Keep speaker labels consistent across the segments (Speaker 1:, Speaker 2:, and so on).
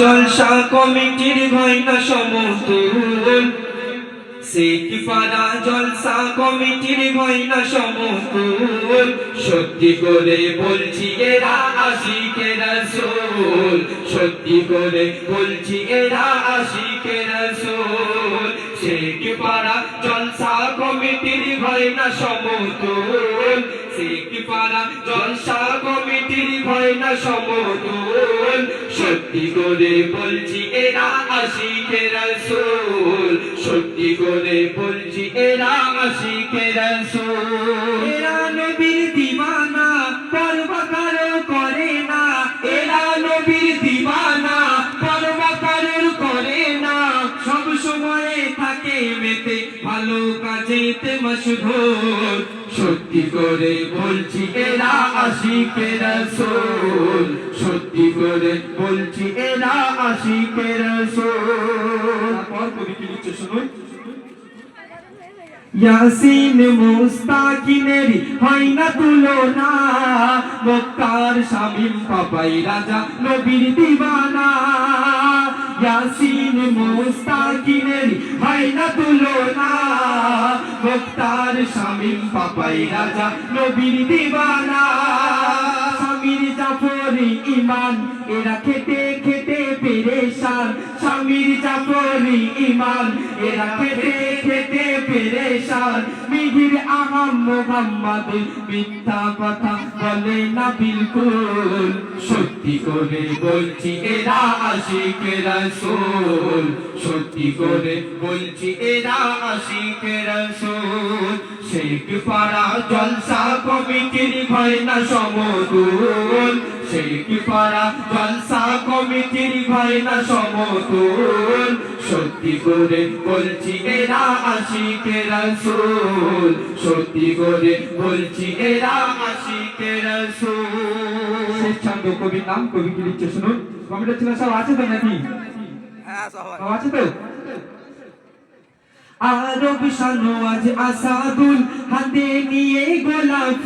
Speaker 1: জলসা কমিটির গয়না সমতুল। সেটি পাড়া জলসা কমিটির গয়না সমতুল। সত্যি করে বলছি এরা আশিকে রাসূল। সত্যি করে বলছি এরা আশিকে রাসূল। সেটি পাড়া জলসা কমিটির গয়না সমতুল। সেটি পাড়া জলসা কমিটির গয়না সমতুল। সত্যি করে বলছি এরা আশিকে রসুল। সত্যি করে বলছি এরা আশিকে রাসূল। থাকে মেতে ভালো কাজেতে মশগুল। সত্যি করে বলছি, এরা সত্যি করে বলছি, এরা ইয়াসিন মুস্তাকিনের হয় না তুলনা। শামিম পাপাই রাজা, নবীর দিওয়ানা ইয়াসিন মুস্তাকিনের হয় না তুলনা মক্কার শামিম পাপাই রাজা, নবীর দিবানা। স্বামীর জাফর ইমান, এরা খেতে স্বামীর জাফরি ইমান, এরা খেতে খেতে পেরেশান। মিহির আহম মোহাম্মদ মিথ্যা কথা বলে না বিলকুল। সত্যি করে বলছি এরা আশিকে রাসূল। সত্যি করে বলছি এরা আশিকে রাসূল। শেখ পাড়া জলসা কমিটির ভয় না সমতুল। শেখ পাড়া জলসা কমিটির ভয় না সমতুল। সত্যি করে বলছি এরা আশিকে রাসূল। সত্যি করে বলছি এরা আশিকে রাসূল। শেষ ছন্দ কবির নাম কবি কি লিখছে শুনুন। কবিটা ছিল সব আছে তো নাকি?
Speaker 2: হ্যাঁ
Speaker 1: সব আছে। তো? আরব আজ আসাদুল হাতে নিয়ে গোলাপ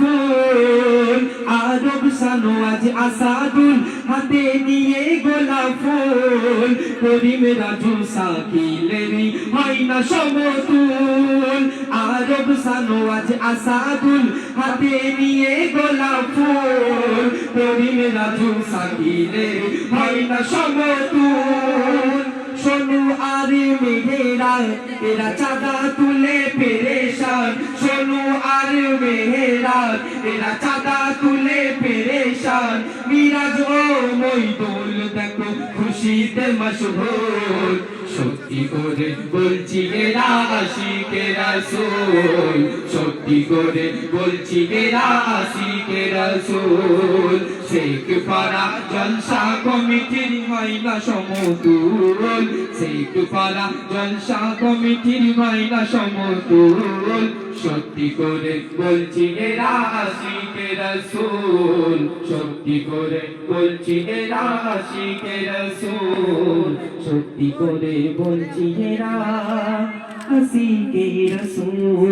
Speaker 1: শানু আজ আসাদুল হাতে নিয়ে গোলাপ ফুল। করিম রাজু সাকিলেরি হয় না সমতুল। আরব শানু আজ আসাদুল হাতে নিয়ে গোলাপ ফুল। করিম রাজু সাকিলেরি হয় না সমতুল। সোনু আর মেহেরা, এরা চাঁদা তুলে পেরেশান। সোনু আর মেহেরা এরা চাঁদা তুলে পেরেশান। মিরাজ ও সত্যি করে বলছি এরা আশিকে রাসূল। সত্যি করে বলছি এরা আশিকে শেখ পাড়া জলসা কমিটির হয় না সমতুল শেখ পাড়া জলসা কমিটির হয় সমতুল সত্যি করে বলছি এরা আশিকে রাসূল, সত্যি করে বলছি এরা আশিকে রাসূল, সত্যি করে বলছি এরা আশিকে রাসূল।